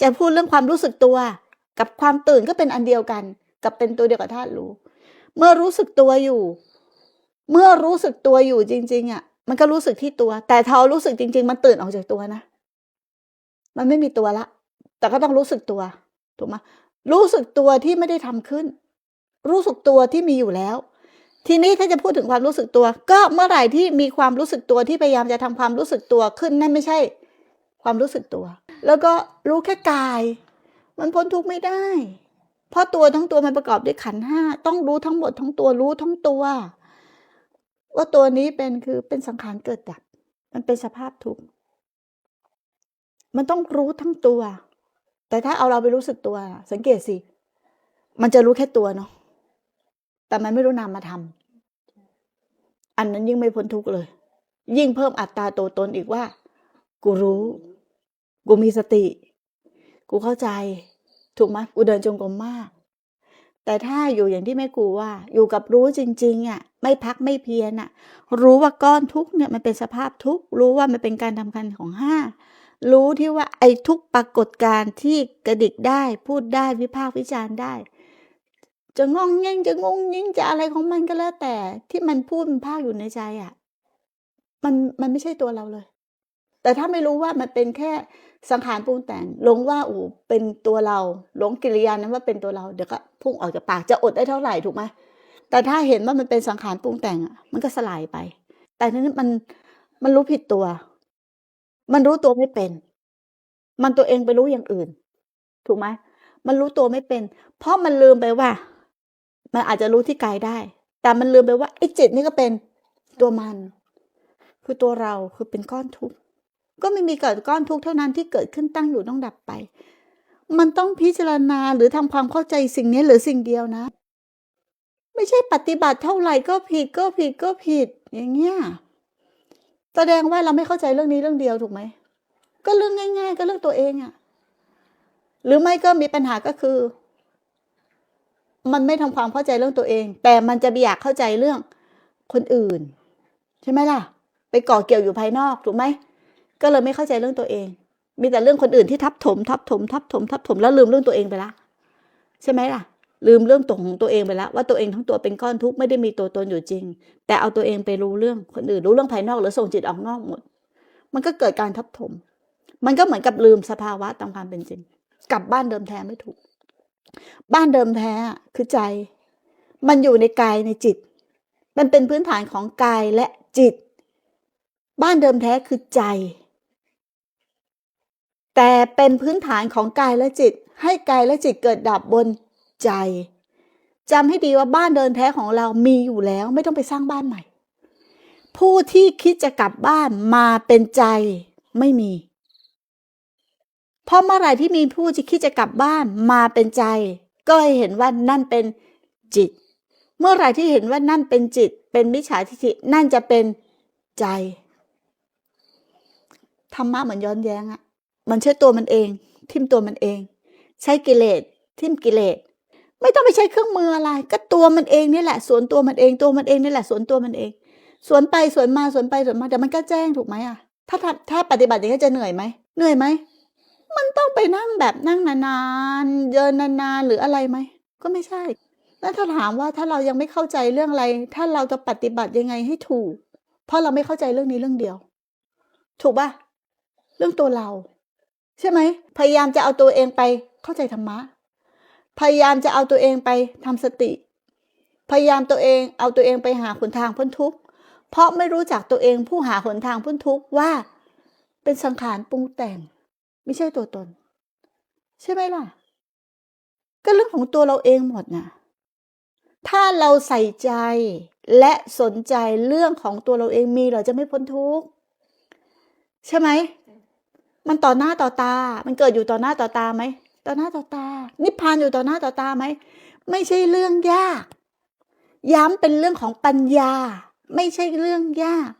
จะพูดเรื่องความรู้สึกตัว กับความตื่นก็เป็นอันเดียวกัน กับเป็นตัวเดียวกับธาตุรู้ เมื่อรู้สึกตัวอยู่ เมื่อรู้สึกตัวอยู่จริง ๆอะ มันก็รู้สึกที่ตัว แต่เทารู้สึกจริง ๆ มันตื่นออกจากตัวนะ มันไม่มีตัวละ แต่ก็ต้องรู้สึกตัว ถูกไหมรู้สึกตัวที่ไม่ได้ทำขึ้น รู้สึกตัวที่มีอยู่แล้ว ทีนี้ถ้าจะพูดถึงความรู้สึกตัว ก็เมื่อไหร่ที่มีความรู้สึกตัวที่พยายามจะทำความรู้สึกตัวขึ้นนั่นไม่ใช่ ความรู้สึกตัว แล้วก็รู้แค่กาย มันพ้นทุกข์ไม่ได้ เพราะตัวทั้งตัวมันประกอบด้วยขันห้าต้องรู้ทั้งหมดทั้งตัวรู้ทั้งตัว ว่าตัวนี้เป็นคือเป็นสังขารเกิดดับ มันเป็นสภาพทุกข์มันต้องรู้ทั้งตัว แต่ถ้าเอาเราไปรู้สึกตัว สังเกตสิ มันจะรู้แค่ตัวเนาะแต่มันไม่รู้นามมาทำอันนั้นยิ่งไม่พ้นทุกข์เลย ยิ่งเพิ่มอัตราตัวตนอีกว่า กูรู้ กูมีสติ กูเข้าใจ ถูกไหมกูเดินจงกรมมาก แต่ถ้าอยู่อย่างที่แม่กูว่า อยู่กับรู้จริง ๆอะไม่พักไม่เพียรอะ รู้ว่าก้อนทุกเนี่ยมันเป็นสภาพทุกรู้ว่ามันเป็นการทำกันของห้ารู้ที่ว่าไอ้ทุกปรากฏการณ์ที่กระดิกได้พูดได้วิพากษ์วิจารณ์ได้ จะงองแง่งจะงงยิงจะอะไรของมันก็แล้วแต่ที่มันพูดมันพากอยู่ในใจอะ มันมันไม่ใช่ตัวเราเลย แต่ถ้าไม่รู้ว่ามันเป็นแค่สังขารปรุงแต่งหลงว่าอูเป็นตัวเราหลงกิริยานั้นว่าเป็นตัวเราเดี๋ยวก็พุ่งออกจากปากจะอดได้เท่าไหร่ถูกไหมแต่ถ้าเห็นว่ามันเป็นสังขารปรุงแต่งอะมันก็สลายไป แต่ทีนี้มันมันรู้ผิดตัว มันรู้ตัวไม่เป็น มันตัวเองไปรู้อย่างอื่น ถูกไหมมันรู้ตัวไม่เป็น เพราะมันลืมไปว่า มันอาจจะรู้ที่กายได้ แต่มันลืมไปว่าไอ้จิตนี่ก็เป็นตัวมัน คือตัวเราคือเป็นก้อนทุกข์ ก็ไม่มีเกิดก้อนทุกข์เท่านั้นที่เกิดขึ้นตั้งอยู่ต้องดับไป มันต้องพิจารณาหรือทำความเข้าใจสิ่งนี้หรือสิ่งเดียวนะ ไม่ใช่ปฏิบัติเท่าไหร่ก็ผิดก็ผิดก็ผิด อย่างเงี้ยแสดงว่าเราไม่เข้าใจเรื่องนี้เรื่องเดียวถูกไหมก็เรื่องง่าย ๆ ก็เรื่องตัวเองอะหรือไม่ก็มีปัญหาก็คือ มันไม่ทำความเข้าใจเรื่องตัวเอง แต่มันจะอยากเข้าใจเรื่องคนอื่น ใช่ไหมล่ะ ไปก่อเกี่ยวอยู่ภายนอกถูกไหม ก็เลยไม่เข้าใจเรื่องตัวเอง มีแต่เรื่องคนอื่นที่ทับถม ทับถม ทับถม ทับถมแล้วลืมเรื่องตัวเองไปละ ใช่ไหมล่ะ ลืมเรื่องตัวของตัวเองไปแล้วว่าตัวเองทั้งตัวเป็นก้อนทุกข์ไม่ได้มีตัวตนอยู่จริง แต่เอาตัวเองไปรู้เรื่องคนอื่นรู้เรื่องภายนอกหรือส่งจิตออกนอกหมด มันก็เกิดการทับถม มันก็เหมือนกับลืมสภาวะตามความเป็นจริง กลับบ้านเดิมแท้ไม่ถูก บ้านเดิมแท้คือใจ มันอยู่ในกายในจิต มันเป็นพื้นฐานของกายและจิต บ้านเดิมแท้คือใจ แต่เป็นพื้นฐานของกายและจิต ให้กายและจิตเกิดดับบนใจจำให้ดีว่าบ้านเดิมแท้ของเรามีอยู่แล้วไม่ต้องไปสร้างบ้านใหม่ ผู้ที่คิดจะกลับบ้านมาเป็นใจไม่มีเพราะเมื่อไหร่ที่มีผู้ที่คิดจะกลับบ้านมาเป็นใจ ก็เห็นว่านั่นเป็นจิต เมื่อไหร่ที่เห็นว่านั่นเป็นจิต เป็นมิจฉาทิฏฐินั่นจะเป็นใจธรรมะเหมือนย้อนแย้งอะ มันใช้ตัวมันเอง ทิมตัวมันเอง ใช้กิเลสทิมกิเลสไม่ต้องไปใช้เครื่องมืออะไร ก็ตัวมันเองนี่แหละสวนตัวมันเองตัวมันเองนี่แหละสวนตัวมันเองสวนไปสวนมาสวนไปสวนมาแต่มันก็แจ้งถูกไหมอะถ้าถ้าถ้าปฏิบัติอย่างนี้จะเหนื่อยไหมเหนื่อยไหมมันต้องไปนั่งแบบนั่งนานๆเดินนานๆหรืออะไรไหมก็ไม่ใช่แล้วถ้าถามว่าถ้าเรายังไม่เข้าใจเรื่องอะไร ถ้าเราจะปฏิบัติยังไงให้ถูก เพราะเราไม่เข้าใจเรื่องนี้เรื่องเดียว ถูกป่ะเรื่องตัวเรา ใช่ไหมพยายามจะเอาตัวเองไปเข้าใจธรรมะ พยายามจะเอาตัวเองไปทำสติ พยายามตัวเองเอาตัวเองไปหาหนทางพ้นทุกข์เพราะไม่รู้จักตัวเองผู้หาหนทางพ้นทุกข์ว่า เป็นสังขารปรุงแต่ง ไม่ใช่ตัวตน ใช่ไหมล่ะ ก็เรื่องของตัวเราเองหมดนะถ้าเราใส่ใจและสนใจเรื่องของตัวเราเองมีเราจะไม่พ้นทุกข์ใช่ไหม มันต่อหน้าต่อตา มันเกิดอยู่ต่อหน้าต่อตาไหม ต่อหน้าต่อตา นิพพานอยู่ต่อหน้าต่อตาไหม ไม่ใช่เรื่องยาก ย้ำเป็นเรื่องของปัญญา ไม่ใช่เรื่องยาก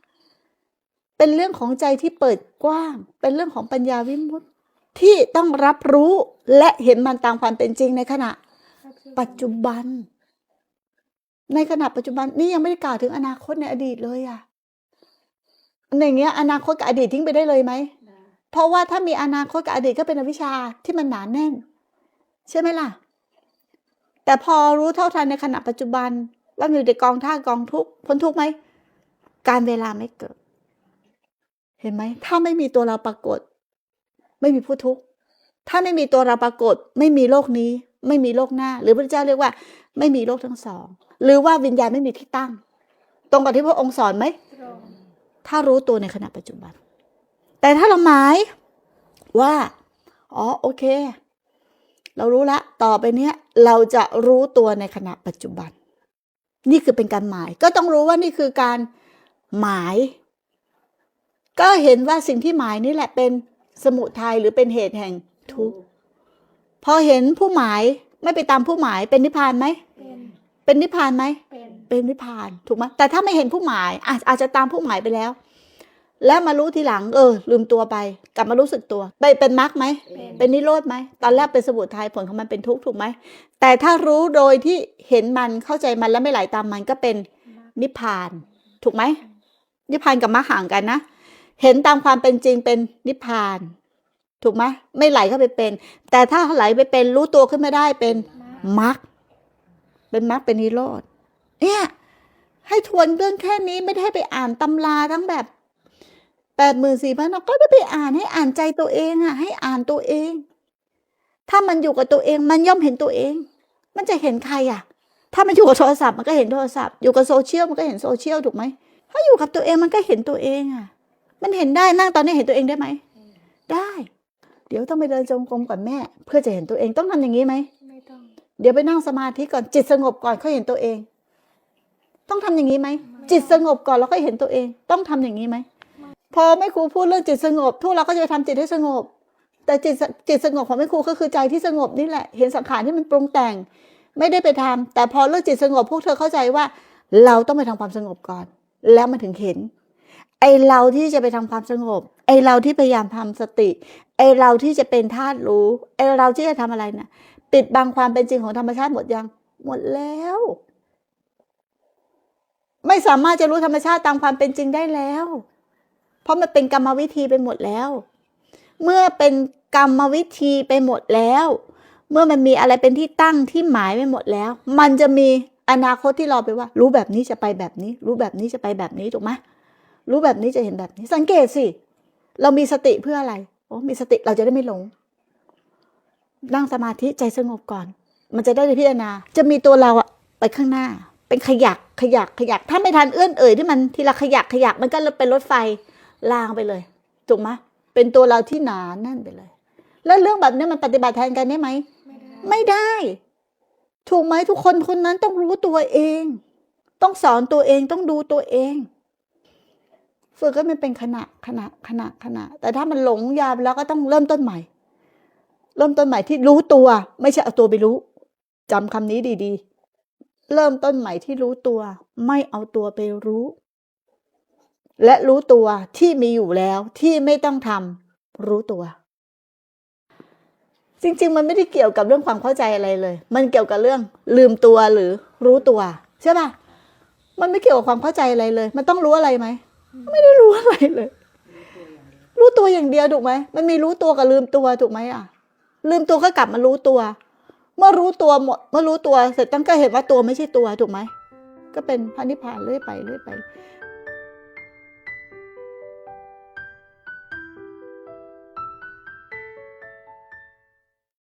เป็นเรื่องของใจที่เปิดกว้าง เป็นเรื่องของปัญญาวิมุตติที่ต้องรับรู้และเห็นมันตามความเป็นจริงในขณะ ปัจจุบัน ในขณะปัจจุบันนี่ยังไม่ได้กล่าวถึงอนาคตในอดีตเลยอะในเงี้ย อนาคตกับอดีตทิ้งไปได้เลยไหม เพราะว่าถ้ามีอนาคตกับอดีตก็เป็นอวิชชาที่มันหนาแน่น ใช่ไหมล่ะ แต่พอรู้เท่าทันในขณะปัจจุบัน ว่ามันอยู่ในกองท่ากองทุกข์พ้นทุกข์ไหมการเวลาไม่เกิด เห็นไหมถ้าไม่มีตัวเราปรากฏ ไม่มีผู้ทุกข์ถ้าไม่มีตัวเราปรากฏ ไม่มีโลกนี้ ไม่มีโลกหน้า หรือพระเจ้าเรียกว่า ไม่มีโลกทั้งสอง หรือว่าวิญญาณไม่มีที่ตั้ง ตรงกับที่พระองค์สอนไหมตรงถ้ารู้ตัวในขณะปัจจุบัน แต่ถ้าเราหมายว่า อ๋อ โอเค เรารู้ละ ต่อไปเนี้ย เราจะรู้ตัวในขณะปัจจุบัน นี่คือเป็นการหมาย ก็ต้องรู้ว่านี่คือการหมาย ก็เห็นว่าสิ่งที่หมายนี่แหละเป็นสมุทัยหรือเป็นเหตุแห่งทุกข์ พอเห็นผู้หมายไม่ไปตามผู้หมายเป็นนิพพานไหม เป็นเป็นนิพพานไหมเป็นเป็นนิพพานถูกไหมแต่ถ้าไม่เห็นผู้หมายอาจอาจจะตามผู้หมายไปแล้ว แล้วมารู้ทีหลัง เออ ลืมตัวไป กลับมารู้สึกตัว ไปเป็นมรรคไหมเป็นเป็นนิโรธไหม ตอนแรกเป็นสมุทัยผลของมันเป็นทุกข์ถูกไหม แต่ถ้ารู้โดยที่เห็นมันเข้าใจมันแล้วไม่ไหลตามมันก็เป็นนิพพาน ถูกไหม นิพพานกับมรรคห่างกันนะ เห็นตามความเป็นจริงเป็นนิพพาน ถูกไหมไม่ไหลเข้าไปเป็น แต่ถ้าไหลไปเป็นรู้ตัวขึ้นมาได้เป็นมากมรรคเป็นมรรคเป็นนิโรธเนี่ยให้ทวนเรื่องแค่นี้ไม่ได้ให้ไปอ่านตำราทั้งแบบ แปดหมื่นสี่พันก็ไม่ไปอ่านให้อ่านใจตัวเองอะให้อ่านตัวเอง ถ้ามันอยู่กับตัวเองมันย่อมเห็นตัวเอง มันจะเห็นใครอะถ้ามันอยู่กับโทรศัพท์มันก็เห็นโทรศัพท์ อยู่กับโซเชียลมันก็เห็นโซเชียลถูกไหม ถ้าอยู่กับตัวเองมันก็เห็นตัวเองอะมันเห็นได้นั่งตอนนี้เห็นตัวเองได้ไหม ได้ เดี๋ยวต้องไปเดินจงกรมก่อนแม่ เพื่อจะเห็นตัวเองต้องทำอย่างนี้ไหมไม่ต้อง เดี๋ยวไปนั่งสมาธิก่อนจิตสงบก่อนค่อยเห็นตัวเอง ต้องทำอย่างนี้ไหมจิตสงบก่อนแล้วค่อยเห็นตัวเอง ต้องทำอย่างนี้ไหม พอแม่ครูพูดเรื่องจิตสงบทุกเราก็จะไปทำจิตให้สงบ แต่จิตจิตสงบของแม่ครูก็คือใจที่สงบนี่แหละ เห็นสังขารที่มันปรุงแต่ง ไม่ได้ไปทำแต่พอเรื่องจิตสงบพวกเธอเข้าใจว่า เราต้องไปทำความสงบก่อน แล้วมันถึงเห็น ไอเราที่จะไปทำความสงบ ไอเราที่พยายามทำสติ ไอเราที่จะเป็นธาตุรู้ ไอเราที่จะทำอะไรน่ะปิดบังความเป็นจริงของธรรมชาติหมดยัง หมดแล้ว ไม่สามารถจะรู้ธรรมชาติตามความเป็นจริงได้แล้ว เพราะมันเป็นกรรมวิธีไปหมดแล้ว เมื่อเป็นกรรมวิธีไปหมดแล้ว เมื่อมันมีอะไรเป็นที่ตั้งที่หมายไปหมดแล้ว มันจะมีอนาคตที่รอไปว่า รู้แบบนี้จะไปแบบนี้ รู้แบบนี้จะไปแบบนี้ถูกไหมรู้แบบนี้จะเห็นแบบนี้ สังเกตสิ เรามีสติเพื่ออะไรโอ้มีสติเราจะได้ไม่หลง นั่งสมาธิใจสงบก่อน มันจะได้พิจารณา จะมีตัวเราอะไปข้างหน้า เป็นขยักขยักขยักถ้าไม่ทันเอื้อนเอ่ยที่มันทีละขยักขยักมันก็เป็นรถไฟ ลางไปเลยถูกไหมเป็นตัวเราที่หนาแน่นไปเลย แล้วเรื่องแบบนี้มันปฏิบัติแทนกันได้ไหมไม่ได้ไม่ได้ ถูกไหมทุกคนคนนั้นต้องรู้ตัวเอง ต้องสอนตัวเองต้องดูตัวเอง ฝึกก็มันเป็นขณะขณะขณะขณะ แต่ถ้ามันหลงยาวไปแล้วก็ต้องเริ่มต้นใหม่ เริ่มต้นใหม่ที่รู้ตัว ไม่ใช่เอาตัวไปรู้จำคำนี้ดี ๆ เริ่มต้นใหม่ที่รู้ตัว ไม่เอาตัวไปรู้ และรู้ตัวที่มีอยู่แล้วที่ไม่ต้องทำรู้ตัว จริง ๆ มันไม่ได้เกี่ยวกับเรื่องความเข้าใจอะไรเลย มันเกี่ยวกับเรื่องลืมตัวหรือรู้ตัว ใช่ป่ะมันไม่เกี่ยวกับความเข้าใจอะไรเลย มันต้องรู้อะไรไหมไม่ได้รู้อะไรเลย รู้ตัวอย่างเดียวถูกไหมมันมีรู้ตัวกับลืมตัวถูกไหมอะ ลืมตัวก็กลับมารู้ตัว เมื่อรู้ตัวหมดเมื่อรู้ตัวเสร็จตั้งก็เห็นว่าตัวไม่ใช่ตัวถูกไหมก็เป็นพระนิพพานเรื่อยไปเรื่อยไป